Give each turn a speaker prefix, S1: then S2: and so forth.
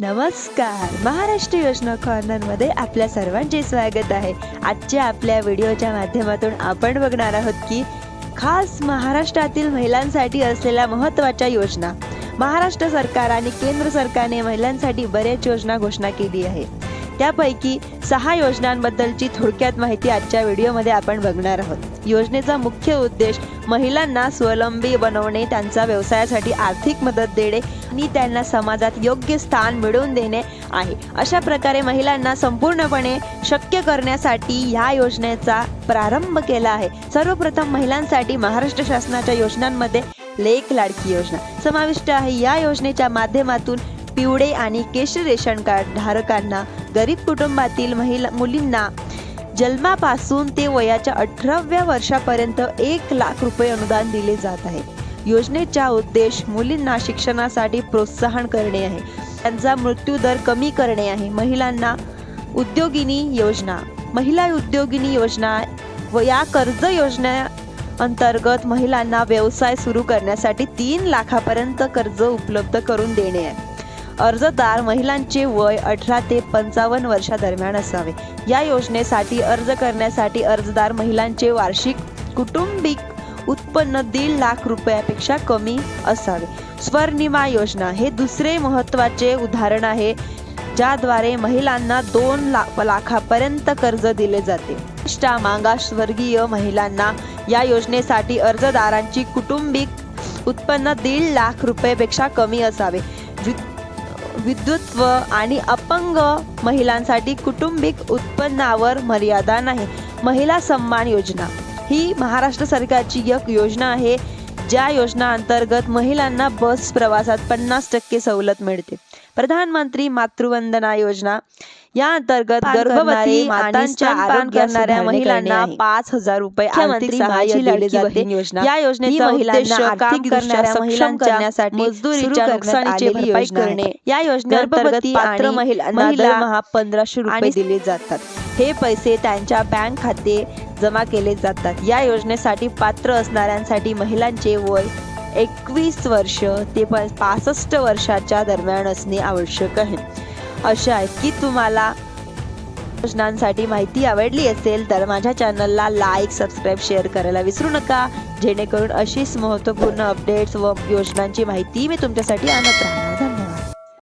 S1: नमस्कार. महाराष्ट्र योजना कॉर्नरमध्ये आपल्या सर्वांचे स्वागत आहे. आजच्या आपल्या व्हिडिओच्या माध्यमातून आपण बघणार आहोत की खास महाराष्ट्रातील महिलांसाठी असलेल्या महत्त्वाच्या योजना. महाराष्ट्र सरकार आणि केंद्र सरकारने महिलांसाठी बऱ्याच योजना घोषणा केली आहे. त्यापैकी सहा योजनांबद्दलची थोडक्यात माहिती आजच्या व्हिडिओमध्ये आपण बघणार आहोत. योजनेचा मुख्य उद्देश महिलांना स्वावलंबी बनवणे त्यांचा व्यवसायासाठी आर्थिक मदत देणे आणि त्यांना समाजात योग्य स्थान मिळवून देणे आहे. अशा प्रकारे महिलांना संपूर्णपणे शक्य करण्यासाठी ह्या योजनेचा प्रारंभ केला आहे. सर्वप्रथम महिलांसाठी महाराष्ट्र शासनाच्या योजनांमध्ये लेख लाडकी योजना. समाविष्ट आहे. या योजनेच्या माध्यमातून पिवळे आणि केशरी रेशन कार्ड धारकांना गरीब कुटुंबातील महिला मुलींना जन्मापासून ते वयाच्या अठराव्या वर्षापर्यंत एक लाख रुपये अनुदान दिले जात आहे. योजनेचा उद्देश मुलींना शिक्षणासाठी प्रोत्साहन करणे आहे. त्यांचा मृत्यूदर कमी करणे आहे. महिलांना उद्योगिनी योजना. महिला उद्योगिनी योजना व या कर्ज योजना अंतर्गत महिलांना व्यवसाय सुरू करण्यासाठी तीन लाखापर्यंत कर्ज उपलब्ध करून देणे आहे. अर्जदार महिलांचे वय अठरा ते पंचावन्न वर्षादरम्यान असावे. या योजनेसाठी अर्ज करण्यासाठी अर्जदार महिलांचे वार्षिक कुटुंबिक उत्पन्न दीड लाख रुपयापेक्षा कमी असावे. स्वर्णिमा योजना हे दुसरे महत्त्वाचे उदाहरण आहे ज्याद्वारे महिलांना दोन ला लाखापर्यंत कर्ज दिले जाते. इष्टा मागासवर्गीय महिलांना या योजनेसाठी अर्जदारांची कुटुंबिक उत्पन्न दीड लाख रुपयेपेक्षा कमी असावे. विद्युत्व आणि अपंग महिलांसाठी कुटुंबिक उत्पन्नावर मर्यादा नाही. महिला सन्मान योजना ही महाराष्ट्र सरकारची एक योजना आहे. ज्या योजना अंतर्गत महिलांना बस प्रवासात पन्नास टक्के सवलत मिळते. प्रधानमंत्री मातृवंदना योजना. या अंतर्गत गर्भवती मातांच्या आरोग्य करणाऱ्या महिलांना पाच हजार रुपये आर्थिक सहाय्य दिले जाते. या योजनेचा उद्देश काम करणाऱ्या महिलांच्या मजदुरीच्या नुकसानीची भरपाई करणे. या योजनेअंतर्गत पात्र महिलांना पंधराशे रुपये दिले जातात. हे पैसे त्यांच्या बँक खाते जमा केले जातात. या योजनेसाठी पात्र असणाऱ्यांसाठी महिलांचे वय एकवीस वर्ष ते प पासष्ट वर्षाच्या दरम्यान असणे आवश्यक आहे. अशा आहे की तुम्हाला योजनांसाठी माहिती आवडली असेल तर माझ्या चॅनलला लाईक सबस्क्राईब शेअर करायला विसरू नका. जेणेकरून अशीच महत्त्वपूर्ण अपडेट्स व योजनांची माहिती मी तुमच्यासाठी आणत राहणार.